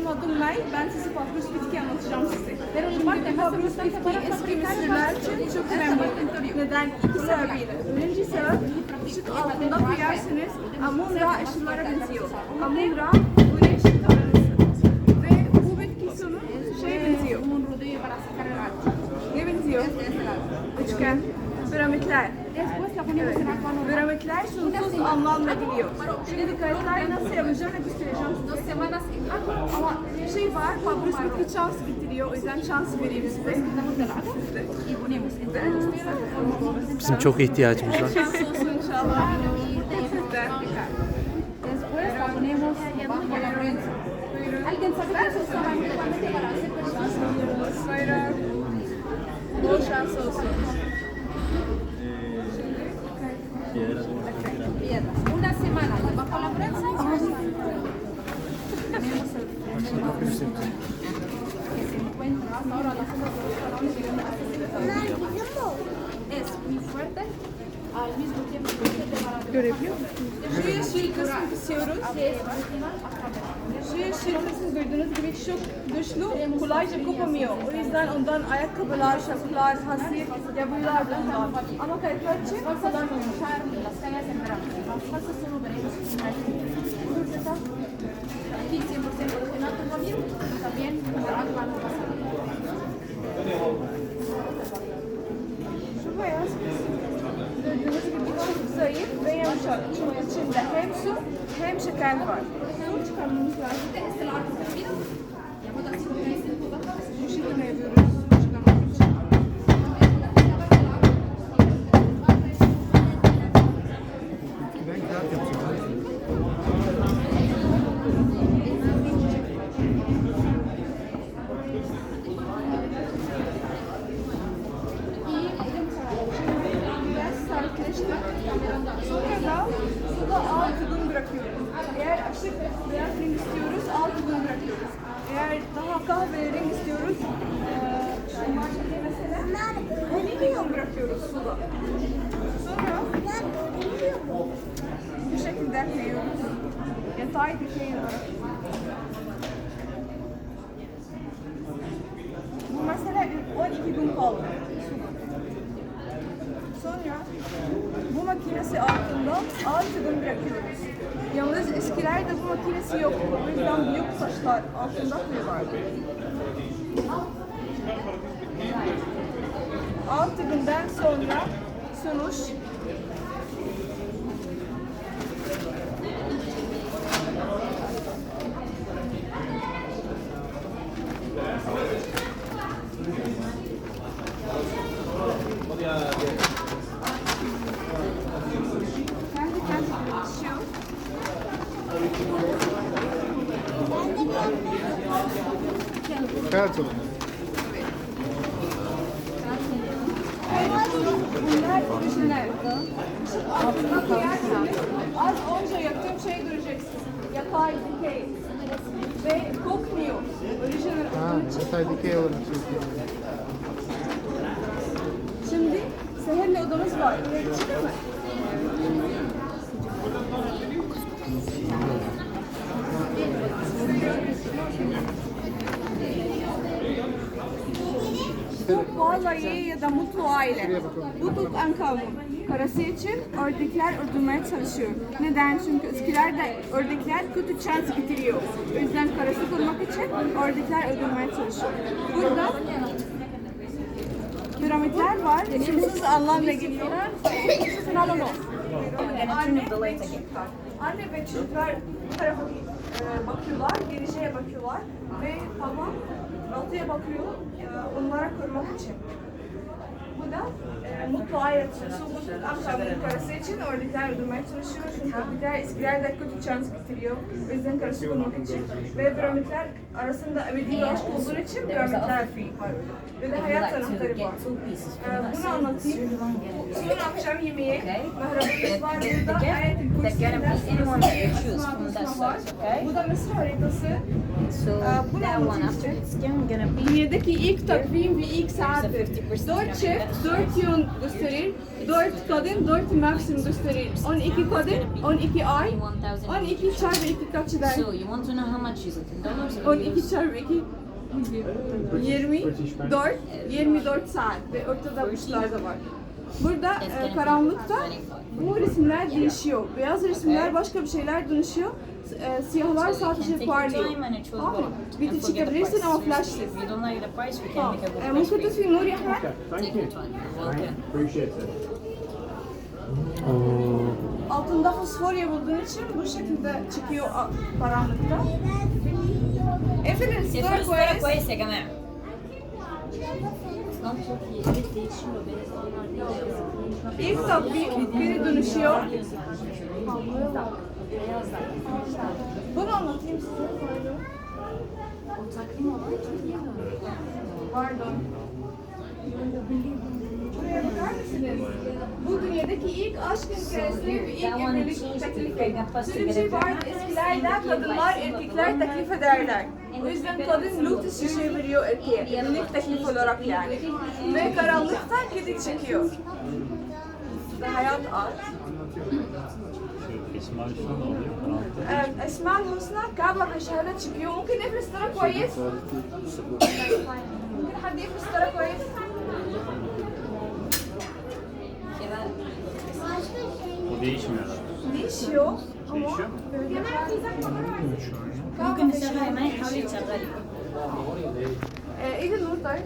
benim adım May. Ben size Fabrus bitki anlatacağım size. Fabrus bitki eski Mısırlılar için çok önemli. Neden? İki sebebiyle. Birinci sebep, ışık altında koyarsınız. Amunra ışınlara benziyor. Amunra, güneş tanrısı. Ve bu bitki sonu şeye benziyor. Ne benziyor? Üçgen. Piramitler. Evet. Piramitler sonsuz anlamla geliyor. Şimdi kayıtlar nasıl yapacağım ve göstereceğim size. Ama şey var, Fabrus bitki şans getiriyor. O yüzden şans vereyim size. Bizim çok ihtiyacımız var. Şans olsun inşallah. ¿Alguien sabe qué es esto manualmente para hacer personas? Bol şans olsun. Ahora las faraones llegan a 60 Es muy fuerte, al mismo tiempo Görebiliyor musunuz? Şu yeşil kısmı kısıyoruz. Şu yeşil kısmı gördüğünüz gibi çok güçlü, kolayca kopamıyor. O yüzden ondan ayakkabılar, şapkalar, hasır yapıyorlar bundan. Ama kayıtlar için kullanmıyoruz. Zayıf ve yumuşak. Çünkü içinde hem su hem şeker var. Su çıkarmamız lazım. Bu şekilde yapıyoruz. Su çıkarmak için. Biraz sertleşti. Sonra da suda 6 gün bırakıyoruz. Eğer açık beyaz renk istiyoruz 6 gün bırakıyoruz. Eğer daha kahverengi istiyoruz eee, şu markete mesela 12 gün bırakıyoruz suda. Sonra bu şekilde koyuyoruz. Yatay dikey olarak. Bu mesela 12 gün kaldı. Sonra bu makinesi altında 6 gün bırakıyoruz. Yalnız eskilerde bu makinesi yoktu. O yüzden büyük taşlar altında koyuyorlardı. 6 günden sonra sonuç kendi Kato. Bunlar orijinal. Az önce yaptığım şeyi göreceksiniz. Yapay, dikey. Ve kokmuyor. Orijinal olduğu için yatay dikey olarak. Şimdi seherli odamız var. Çıkar mı? Vallahi ya da mutlu aile. Bu Tutankamon. Karısı için ördekler öldürmeye çalışıyor. Neden? Çünkü eskilerde ördekler kötü şans getiriyor. O yüzden karısı korumak için ördekler öldürmeye çalışıyor. Burada piramitler var. Sonsuz anlamla geliyor. Anne, anne ve çocuklar tarafa e, bakıyorlar, geleceğe bakıyorlar ve baba batıya bakıyor e, коротше. Korumak için. Bu da e, mutlu aile sonsuz akşamların karısı için ördekler öldürmeye çalışıyor. Çünkü ördekler eskilerde kötü şans getiriyor. O yüzden karısı korumak için. Ve piramitler arasında ebedi bir aşk olduğu için piramitler var. Ve de hayat tarafları var. E, bunu anlatayım. Son akşam yemeği, mehrabanımız var burada. Ayet-i var. Bu da Mısır haritası. Done, gonna be Dünyadaki ilk takvim ve ilk saattir. Dört çift 4 yıl gösterir. 4 kadın 4 maksimum gösterir. 12 kadın 12 ay. 12 çarpı 2 kaç eder? So you want to know how much is it in dollars or 12 çarpı 2 24 24 saat ve ortada kuşlar da var. Burada e, karanlıkta bu resimler değişiyor. Beyaz resimler başka bir şeyler dönüşüyor. E, siyahlar sadece parlıyor. Tamam mı? Bizi çıkabilirsin ama flashsız. Tamam. Mümkün tüsü Nuri Ahmet. Thank Altında fosfor yapıldığın için bu şekilde çıkıyor karanlıkta. Efendim, sizlere koyarız. Aslan çok iyi. İlk tatbik geri dönüşüyor. Bunu anlatayım size. O takvim olan çok iyi. Pardon. Buraya bakar mısınız? aşk hikayesinde bir ilk evlilik teklif edin. Şöyle bir şey var eskilerden kadınlar erkekler teklif ederler. O yüzden kadın lüks şişe veriyor erkeğe. Evlilik teklif olarak yani. Ve karanlıktan kedi çekiyor. Ve hayat ağır. Esma Hüsna ne oluyor? Evet, Esma Hüsna Kaaba Kaşar'a çıkıyor. Mümkün nefes tara koyes. Şey, Mümkün hadi nefes tara koyes. değişmiyor. değişiyor ama Değişiyor mu? böyle ممكن تشغلي معي حاولي تشغلي Ee, iyi de Nur dayı.